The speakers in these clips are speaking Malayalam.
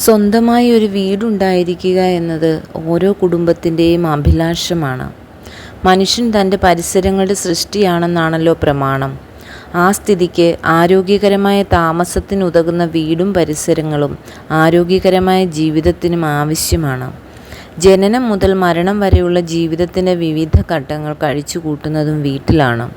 സ്വന്തമായി ഒരു വീടുണ്ടായിരിക്കുക എന്നത് ഓരോ കുടുംബത്തിന്റെയും അഭിലാഷമാണ്. മനുഷ്യൻ തന്റെ പരിസരങ്ങളുടെ സൃഷ്ടിയാണെന്നാണല്ലോ പ്രമാണം. ആ സ്ഥിതിക്ക് ആരോഗ്യകരമായ താമസത്തിനുതകുന്ന വീടും പരിസരങ്ങളും ആരോഗ്യകരമായ ജീവിതത്തിനും ആവശ്യമാണ്. ജനനം മുതൽ മരണം വരെയുള്ള ജീവിതത്തിന്റെ വിവിധ ഘട്ടങ്ങൾ കഴിച്ചു കൂട്ടുന്നതും വീട്ടിലാണ്.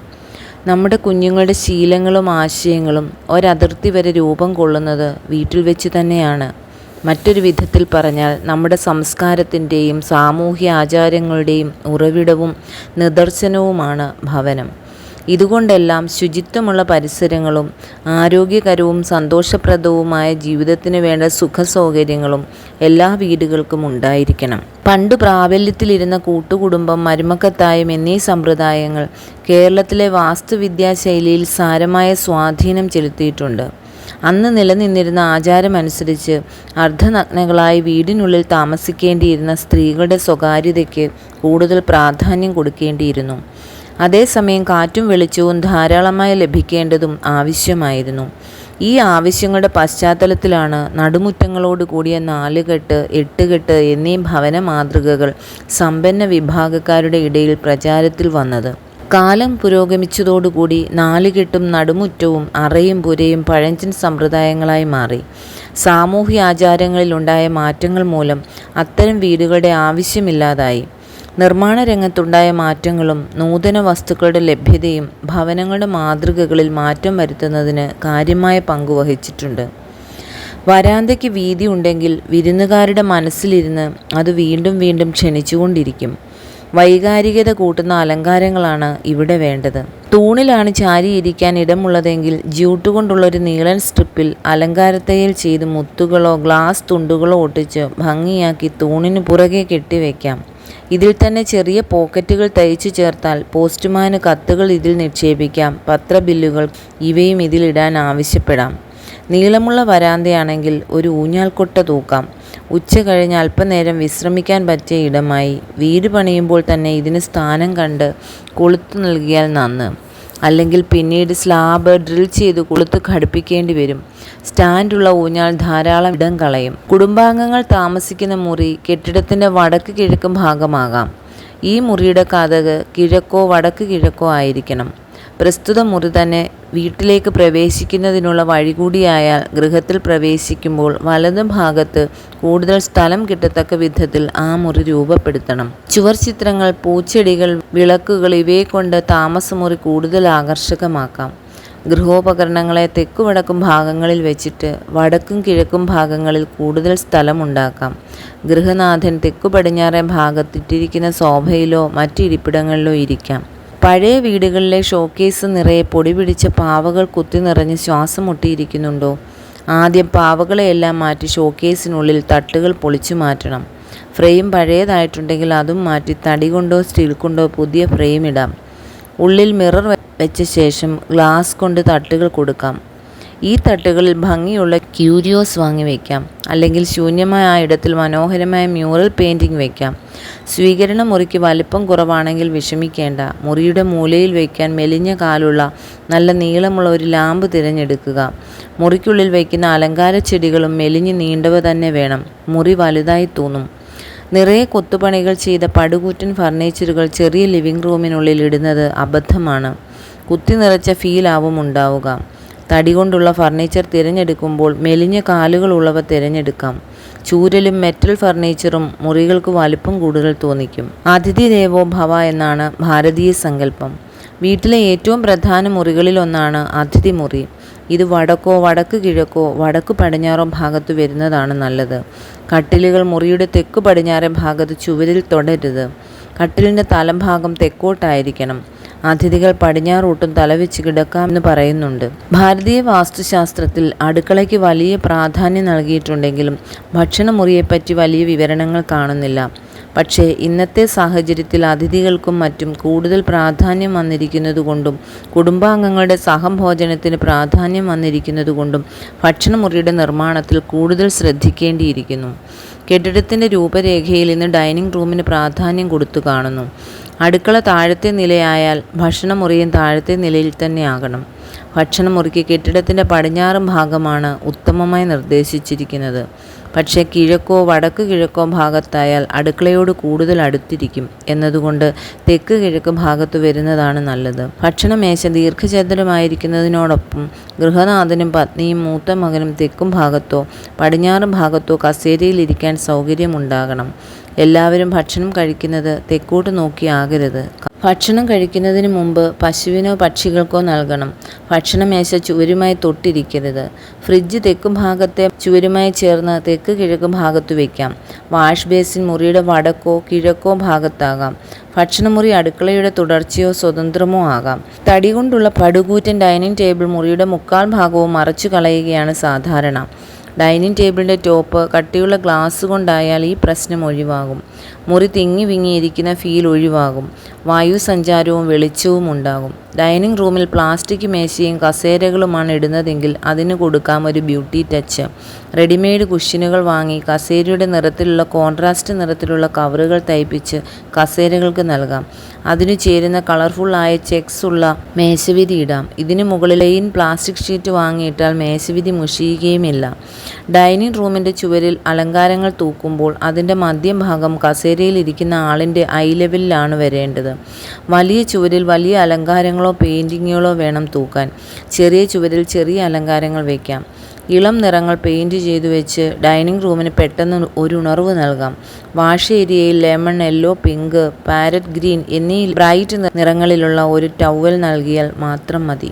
നമ്മുടെ കുഞ്ഞുങ്ങളുടെ ശീലങ്ങളും ആശയങ്ങളും ഒരതിർത്തി വരെ രൂപം കൊള്ളുന്നത് വീട്ടിൽ വെച്ച് തന്നെയാണ്. മറ്റൊരു വിധത്തിൽ പറഞ്ഞാൽ നമ്മുടെ സംസ്കാരത്തിന്റെയും സാമൂഹ്യ ആചാരങ്ങളുടെയും ഉറവിടവും നിദർശനവുമാണ് ഭവനം. ഇതുകൊണ്ടെല്ലാം ശുചിത്വമുള്ള പരിസരങ്ങളും ആരോഗ്യകരവും സന്തോഷപ്രദവുമായ ജീവിതത്തിന് വേണ്ട സുഖസൗകര്യങ്ങളും എല്ലാ വീടുകൾക്കും ഉണ്ടായിരിക്കണം. പണ്ട് പ്രാബല്യത്തിലിരുന്ന കൂട്ടുകുടുംബം മരുമക്കത്തായം എന്നീ സമ്പ്രദായങ്ങൾ കേരളത്തിലെ വാസ്തുവിദ്യാശൈലിയിൽ സാരമായ സ്വാധീനം ചെലുത്തിയിട്ടുണ്ട്. അന്ന് നിലനിന്നിരുന്ന ആചാരമനുസരിച്ച് അർദ്ധനഗ്നകളായി വീടിനുള്ളിൽ താമസിക്കേണ്ടിയിരുന്ന സ്ത്രീകളുടെ സ്വകാര്യതയ്ക്ക് കൂടുതൽ പ്രാധാന്യം കൊടുക്കേണ്ടിയിരുന്നു. അതേസമയം കാറ്റും വെളിച്ചവും ധാരാളമായി ലഭിക്കേണ്ടതും ആവശ്യമായിരുന്നു. ഈ ആവശ്യങ്ങളുടെ പശ്ചാത്തലത്തിലാണ് നടുമുറ്റങ്ങളോട് കൂടിയ നാലുകെട്ട് എട്ടുകെട്ട് എന്നീ ഭവന മാതൃകകൾ സമ്പന്ന വിഭാഗക്കാരുടെ ഇടയിൽ പ്രചാരത്തിൽ വന്നത്. കാലം പുരോഗമിച്ചതോടുകൂടി നാലുകെട്ടും നടുമുറ്റവും അറയും പുരയും പഴഞ്ചൻ സമ്പ്രദായങ്ങളായി മാറി. സാമൂഹ്യ ആചാരങ്ങളിലുണ്ടായ മാറ്റങ്ങൾ മൂലം അത്തരം വീടുകളുടെ ആവശ്യമില്ലാതായി. നിർമ്മാണ രംഗത്തുണ്ടായ മാറ്റങ്ങളും നൂതന വസ്തുക്കളുടെ ലഭ്യതയും ഭവനങ്ങളുടെ മാതൃകകളിൽ മാറ്റം വരുത്തുന്നതിന് കാര്യമായ പങ്കുവഹിച്ചിട്ടുണ്ട് വരാന്തയ്ക്ക് വീതി ഉണ്ടെങ്കിൽ വിരുന്നുകാരുടെ മനസ്സിലിരുന്ന് അത് വീണ്ടും വീണ്ടും ക്ഷണിച്ചുകൊണ്ടിരിക്കും. വൈകാരികത കൂട്ടുന്ന അലങ്കാരങ്ങളാണ് ഇവിടെ വേണ്ടത്. തൂണിലാണ് ചാരിയിരിക്കാൻ ഇടമുള്ളതെങ്കിൽ ജ്യൂട്ട് കൊണ്ടുള്ള ഒരു നീളൻ സ്ട്രിപ്പിൽ അലങ്കാരത്തയിൽ ചെയ്ത് മുത്തുകളോ ഗ്ലാസ് തുണ്ടുകളോ ഒട്ടിച്ച് ഭംഗിയാക്കി തൂണിന് പുറകെ കെട്ടിവെക്കാം. ഇതിൽ തന്നെ ചെറിയ പോക്കറ്റുകൾ തയ്ച്ചു ചേർത്താൽ പോസ്റ്റ്മാന് കത്തുകൾ ഇതിൽ നിക്ഷേപിക്കാം. പത്ര ബില്ലുകൾ ഇവയും ഇതിലിടാൻ ആവശ്യപ്പെടാം. നീളമുള്ള വരാന്തയാണെങ്കിൽ ഒരു ഊഞ്ഞാൽക്കൊട്ട തൂക്കാം. ഉച്ച കഴിഞ്ഞ് അല്പനേരം വിശ്രമിക്കാൻ പറ്റിയ ഇടമായി. വീട് പണിയുമ്പോൾ തന്നെ ഇതിന് സ്ഥാനം കണ്ട് കൊളുത്തു നൽകിയാൽ നന്ന്. അല്ലെങ്കിൽ പിന്നീട് സ്ലാബ് ഡ്രിൽ ചെയ്ത് കൊളുത്ത് ഘടിപ്പിക്കേണ്ടി വരും. സ്റ്റാൻഡുള്ള ഊഞ്ഞാൽ ധാരാളം ഇടം കളയും. കുടുംബാംഗങ്ങൾ താമസിക്കുന്ന മുറി കെട്ടിടത്തിന്റെ വടക്ക് കിഴക്കും ഭാഗമാകാം. ഈ മുറിയുടെ കഥക് കിഴക്കോ വടക്ക് കിഴക്കോ ആയിരിക്കണം. പ്രസ്തുത മുറി തന്നെ വീട്ടിലേക്ക് പ്രവേശിക്കുന്നതിനുള്ള വഴി കൂടിയായാൽ ഗൃഹത്തിൽ പ്രവേശിക്കുമ്പോൾ വലത് ഭാഗത്ത് കൂടുതൽ സ്ഥലം കിട്ടത്തക്ക വിധത്തിൽ ആ മുറി രൂപപ്പെടുത്തണം. ചുവർ ചിത്രങ്ങൾ പൂച്ചെടികൾ വിളക്കുകൾ ഇവയെ കൊണ്ട് താമസമുറി കൂടുതൽ ആകർഷകമാക്കാം. ഗൃഹോപകരണങ്ങളെ തെക്കുവടക്കും ഭാഗങ്ങളിൽ വെച്ചിട്ട് വടക്കും കിഴക്കും ഭാഗങ്ങളിൽ കൂടുതൽ സ്ഥലമുണ്ടാക്കാം ഗൃഹനാഥൻ തെക്കു പടിഞ്ഞാറേ ഭാഗത്തിട്ടിരിക്കുന്ന സോഫയിലോ മറ്റിരിപ്പിടങ്ങളിലോ ഇരിക്കാം. പഴയ വീടുകളിലെ ഷോക്കേസ് നിറയെ പൊടി പിടിച്ച പാവകൾ കുത്തി നിറഞ്ഞ് ശ്വാസം മുട്ടിയിരിക്കുന്നുണ്ടോ? ആദ്യം പാവകളെയെല്ലാം മാറ്റി ഷോക്കേസിനുള്ളിൽ തട്ടുകൾ പൊളിച്ചു മാറ്റണം. ഫ്രെയിം പഴയതായിട്ടുണ്ടെങ്കിൽ അതും മാറ്റി തടി കൊണ്ടോ സ്റ്റീൽ കൊണ്ടോ പുതിയ ഫ്രെയിം ഇടാം. ഉള്ളിൽ മിറർ വെച്ച ശേഷം ഗ്ലാസ് കൊണ്ട് തട്ടുകൾ കൊടുക്കാം. ഈ തട്ടുകളിൽ ഭംഗിയുള്ള ക്യൂരിയോസ് വാങ്ങി വയ്ക്കാം അല്ലെങ്കിൽ ശൂന്യമായ ആ ഇടത്തിൽ മനോഹരമായ മ്യൂറൽ പെയിന്റിംഗ് വയ്ക്കാം സ്വീകരണ മുറിക്ക് വലിപ്പം കുറവാണെങ്കിൽ വിഷമിക്കേണ്ട. മുറിയുടെ മൂലയിൽ വയ്ക്കാൻ മെലിഞ്ഞ കാലുള്ള നല്ല നീളമുള്ള ഒരു ലാമ്പ് തിരഞ്ഞെടുക്കുക. മുറിക്കുള്ളിൽ വയ്ക്കുന്ന അലങ്കാര ചെടികളും മെലിഞ്ഞ് നീണ്ടവ തന്നെ വേണം. മുറി വലുതായി തോന്നും. നിറയെ കൊത്തുപണികൾ ചെയ്ത പടുകൂറ്റൻ ഫർണിച്ചറുകൾ ചെറിയ ലിവിംഗ് റൂമിനുള്ളിൽ ഇടുന്നത് അബദ്ധമാണ്. കുത്തി നിറച്ച ഫീലാവും ഉണ്ടാവുക. തടി കൊണ്ടുള്ള ഫർണിച്ചർ തിരഞ്ഞെടുക്കുമ്പോൾ മെലിഞ്ഞ കാലുകളുള്ളവ തിരഞ്ഞെടുക്കാം. ചൂരലും മെറ്റൽ ഫർണിച്ചറും മുറികൾക്ക് വലിപ്പം കൂടുതൽ തോന്നിക്കും. അതിഥി ദേവോ ഭവ എന്നാണ് ഭാരതീയ സങ്കല്പം. വീട്ടിലെ ഏറ്റവും പ്രധാന മുറികളിലൊന്നാണ് അതിഥി മുറി. ഇത് വടക്കോ വടക്ക് കിഴക്കോ വടക്ക് പടിഞ്ഞാറോ ഭാഗത്ത് വരുന്നതാണ് നല്ലത്. കട്ടിലുകൾ മുറിയുടെ തെക്ക് പടിഞ്ഞാറേ ഭാഗത്ത് ചുവരിൽ തുടരുത്. കട്ടിലിന്റെ തലഭാഗം തെക്കോട്ടായിരിക്കണം. അതിഥികൾ പടിഞ്ഞാറോട്ടും തലവെച്ച് കിടക്കാമെന്ന് പറയുന്നുണ്ട്. ഭാരതീയ വാസ്തുശാസ്ത്രത്തിൽ അടുക്കളയ്ക്ക് വലിയ പ്രാധാന്യം നൽകിയിട്ടുണ്ടെങ്കിലും ഭക്ഷണമുറിയെപ്പറ്റി വലിയ വിവരണങ്ങൾ കാണുന്നില്ല. പക്ഷേ ഇന്നത്തെ സാഹചര്യത്തിൽ അതിഥികൾക്കും മറ്റും കൂടുതൽ പ്രാധാന്യം വന്നിരിക്കുന്നതുകൊണ്ടും കുടുംബാംഗങ്ങളുടെ സഹഭോജനത്തിന് പ്രാധാന്യം വന്നിരിക്കുന്നതുകൊണ്ടും ഭക്ഷണമുറിയുടെ നിർമ്മാണത്തിൽ കൂടുതൽ ശ്രദ്ധിക്കേണ്ടിയിരിക്കുന്നു. കെട്ടിടത്തിന്റെ രൂപരേഖയിൽ ഇന്ന് ഡൈനിങ് റൂമിന് പ്രാധാന്യം കൊടുത്തു കാണുന്നു. അടുക്കള താഴത്തെ നിലയായാൽ ഭക്ഷണമുറിയും താഴത്തെ നിലയിൽ തന്നെ ആകണം. ഭക്ഷണമുറിക്ക് കെട്ടിടത്തിന്റെ പടിഞ്ഞാറ് ഭാഗമാണ് ഉത്തമമായി നിർദ്ദേശിച്ചിരിക്കുന്നത്. പക്ഷേ കിഴക്കോ വടക്ക് കിഴക്കോ ഭാഗത്തായാൽ അടുക്കളയോട് കൂടുതൽ അടുത്തിരിക്കും എന്നതുകൊണ്ട് തെക്ക് കിഴക്ക് ഭാഗത്ത് വരുന്നതാണ് നല്ലത്. ഭക്ഷണമേശ ദീർഘചതുരമായിരിക്കുന്നതിനോടൊപ്പം ഗൃഹനാഥനും പത്നിയും മൂത്ത മകനും തെക്കും ഭാഗത്തോ പടിഞ്ഞാറും ഭാഗത്തോ കസേരയിലിരിക്കാൻ സൗകര്യമുണ്ടാകണം. എല്ലാവരും ഭക്ഷണം കഴിക്കുന്നത് തെക്കോട്ട് നോക്കിയാകരുത് ഭക്ഷണം കഴിക്കുന്നതിന് മുമ്പ് പശുവിനോ പക്ഷികൾക്കോ നൽകണം. ഭക്ഷണമേശ ചുവരുമായി തൊട്ടിരിക്കരുത്. ഫ്രിഡ്ജ് തെക്ക് ഭാഗത്തെ ചുവരുമായി ചേർന്ന് തെക്ക് കിഴക്ക് ഭാഗത്ത് വയ്ക്കാം വാഷ് ബേസിൻ മുറിയുടെ വടക്കോ കിഴക്കോ ഭാഗത്താകാം. ഭക്ഷണമുറി അടുക്കളയുടെ തുടർച്ചയോ സ്വതന്ത്രമോ ആകാം. തടി കൊണ്ടുള്ള പടുകൂറ്റൻ ഡൈനിങ് ടേബിൾ മുറിയുടെ മുക്കാൽ ഭാഗവും മറച്ചു കളയുകയാണ് സാധാരണ. ഡൈനിങ് ടേബിളിന്റെ ടോപ്പ് കട്ടിയുള്ള ഗ്ലാസ് കൊണ്ടായാൽ ഈ പ്രശ്നം ഒഴിവാകും. മുറി തിങ്ങി വിങ്ങിയിരിക്കുന്ന ഫീൽ ഒഴിവാകും. വായു സഞ്ചാരവും വെളിച്ചവും ഉണ്ടാകും. ഡൈനിങ് റൂമിൽ പ്ലാസ്റ്റിക് മേശയും കസേരകളുമാണ് ഇടുന്നതെങ്കിൽ അതിന് കൊടുക്കാം ഒരു ബ്യൂട്ടി ടച്ച്. റെഡിമെയ്ഡ് കുഷ്യനുകൾ വാങ്ങി കസേരയുടെ നിറത്തിലുള്ള കോൺട്രാസ്റ്റ് നിറത്തിലുള്ള കവറുകൾ തയ്പ്പിച്ച് കസേരകൾക്ക് നൽകാം. അതിനു ചേരുന്ന കളർഫുള്ളായ ചെക്സ് ഉള്ള മേശവിധി ഇടാം. ഇതിന് ലൈൻ പ്ലാസ്റ്റിക് ഷീറ്റ് വാങ്ങിയിട്ടാൽ മേശവിധി മുഷിയുകയുമില്ല. ഡൈനിങ് റൂമിന്റെ ചുവരിൽ അലങ്കാരങ്ങൾ തൂക്കുമ്പോൾ അതിന്റെ മധ്യഭാഗം കസേരയിൽ ഇരിക്കുന്ന ആളിന്റെ ഐ ലെവലിലാണ് വരേണ്ടത്. വലിയ ചുവരിൽ വലിയ അലങ്കാരങ്ങളോ പെയിന്റിങ്ങുകളോ വേണം തൂക്കാൻ. ചെറിയ ചുവരിൽ ചെറിയ അലങ്കാരങ്ങൾ വയ്ക്കാം ഇളം നിറങ്ങൾ പെയിന്റ് ചെയ്തു വെച്ച് ഡൈനിങ് റൂമിന് പെട്ടെന്ന് ഒരു ഉണർവ് നൽകാം. വാഷ് ഏരിയയിൽ lemon yellow pink parrot green എന്നീ ബ്രൈറ്റ് നിറങ്ങളിലുള്ള ഒരു ടവൽ നൽകിയാൽ മാത്രം മതി.